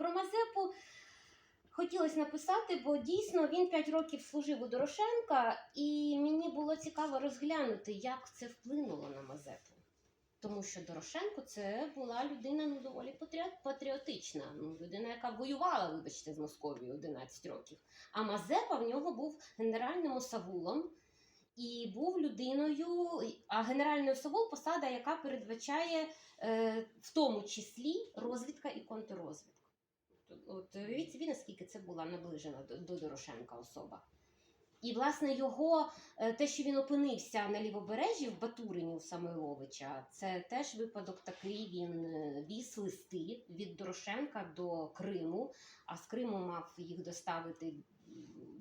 про Мазепу хотілося написати, бо дійсно він 5 років служив у Дорошенка, і мені було цікаво розглянути, як це вплинуло на Мазепу. Тому що Дорошенко це була людина ну, доволі патріотична, ну, людина, яка воювала, вибачте, з Московією 11 років. А Мазепа в нього був генеральним осавулом і був людиною, а генеральний осавул посада, яка передбачає е, в тому числі розвідка і контррозвідка. От уявіть собі, наскільки це була наближена до, до Дорошенка особа. І, власне, його е, те, що він опинився на лівобережжі в Батурині у Самойловича, це теж випадок такий. Він е, віз листи від Дорошенка до Криму, а з Криму мав їх доставити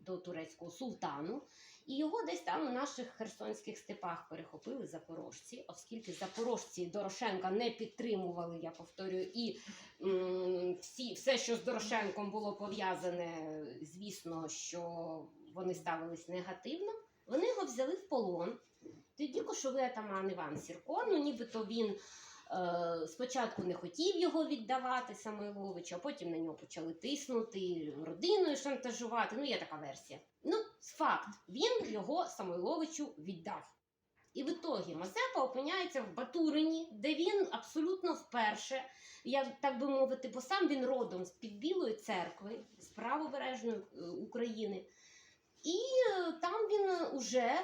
до турецького султану. І його десь там у наших херсонських степах перехопили запорожці, оскільки запорожці Дорошенка не підтримували, я повторюю, і м, всі, все, що з Дорошенком було пов'язане, звісно, що вони ставились негативно. Вони його взяли в полон. Тоді кошовий атаман Іван Сірко, ну нібито він е, спочатку не хотів його віддавати Самойловичу, а потім на нього почали тиснути, родиною шантажувати. Ну, є така версія. Ну, факт, він його Самойловичу віддав. І в ітогі Мазепа опиняється в Батурині, де він абсолютно вперше, як так би мовити, бо сам він родом з під Білої церкви, з правобережної е, України. І е, там він е, уже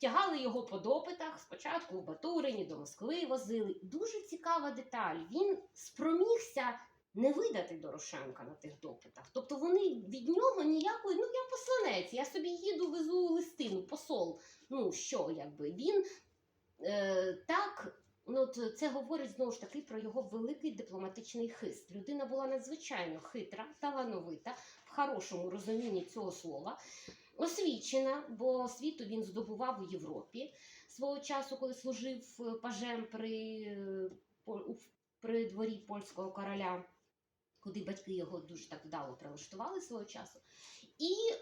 тягали його по допитах. Спочатку в Батурині до Москви возили. Дуже цікава деталь. Він спромігся не видати Дорошенка на тих допитах. Тобто вони від нього ніякої, ну я посланець, я собі їду, везу листину, посол. Ну що, якби він е, так. Ну, це говорить знову ж таки про його великий дипломатичний хист. Людина була надзвичайно хитра, талановита, хорошому розумінні цього слова, освічена, бо світу він здобував у Європі свого часу, коли служив е, пажем при, е, при дворі польського короля, куди батьки його дуже так вдало прилаштували свого часу. І, е,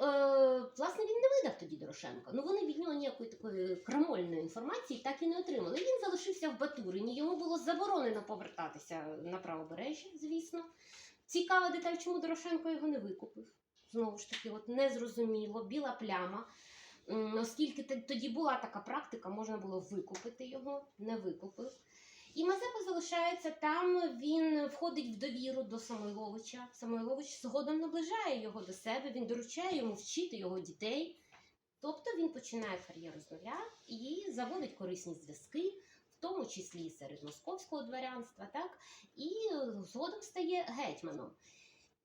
власне, він не видав тоді Дорошенка. Ну вони від нього ніякої такої крамольної інформації так і не отримали. Він залишився в Батурині. Йому було заборонено повертатися на правобережжя, звісно. Цікава деталь, чому Дорошенко його не викупив. Знову ж таки, от незрозуміло, біла пляма. Оскільки тоді була така практика, можна було викупити його, не викупив. І Мазепа залишається там, він входить в довіру до Самойловича. Самойлович згодом наближає його до себе, він доручає йому вчити його дітей. Тобто він починає кар'єру з нуля і заводить корисні зв'язки, в тому числі і серед московського дворянства, так? і згодом стає гетьманом.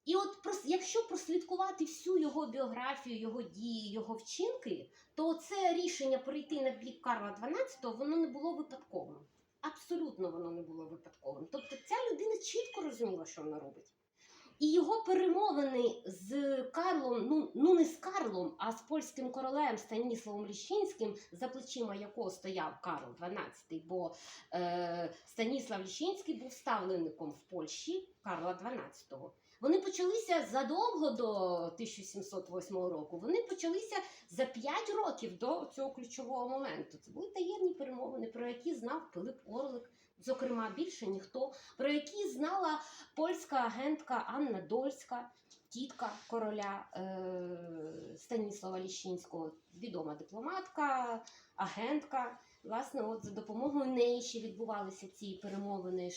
І от якщо прослідкувати всю його біографію, його дії, його вчинки, то це рішення перейти на бік Карла XII, воно не було випадковим. Абсолютно воно не було випадковим. Тобто ця людина чітко розуміла, що вона робить. І його перемовини Карлом, ну, ну не з Карлом, а з польським королем Станіславом Ліщинським, за плечима якого стояв Карл XII, бо е, Станіслав Ліщинський був ставленником в Польщі Карла XII. Вони почалися задовго до 1708 року. Вони почалися за 5 років до цього ключового моменту. Це були таємні перемовини, про які знав Пилип Орлик, зокрема більше ніхто, про які знала польська агентка Анна Дольська, тітка короля е- Станіслава Ліщинського, відома дипломатка, агентка. Власне, от за допомогою неї ще відбувалися ці перемовини.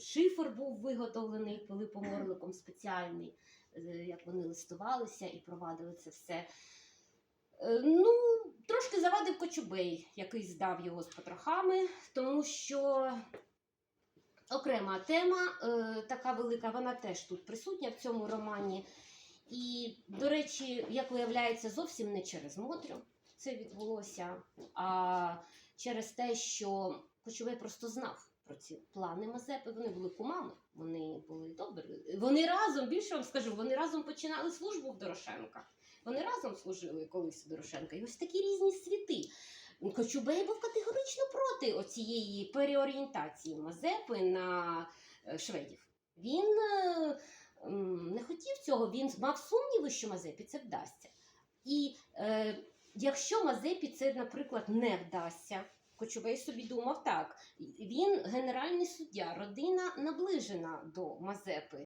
Шифр був виготовлений Пилипом Орликом спеціальний, е, як вони листувалися і провадили це все. Е, Ну, трошки завадив Кочубей, який здав його з потрохами, тому що окрема тема, е, така велика, вона теж тут присутня в цьому романі. І, до речі, як виявляється, зовсім не через Мотрю це відбулося, а через те, що Кочубей просто знав про ці плани Мазепи. Вони були кумами, вони були добрі. Вони разом, більше вам скажу, вони разом починали службу в Дорошенка. Вони разом служили колись у Дорошенка. І ось такі різні світи. Кочубей був категорично проти оцієї переорієнтації Мазепи на е, шведів. Він е, не хотів цього, він мав сумніви, що Мазепі це вдасться. І е, якщо Мазепі це, наприклад, не вдасться, Кочубей собі думав так. Він генеральний суддя, родина наближена до Мазепи.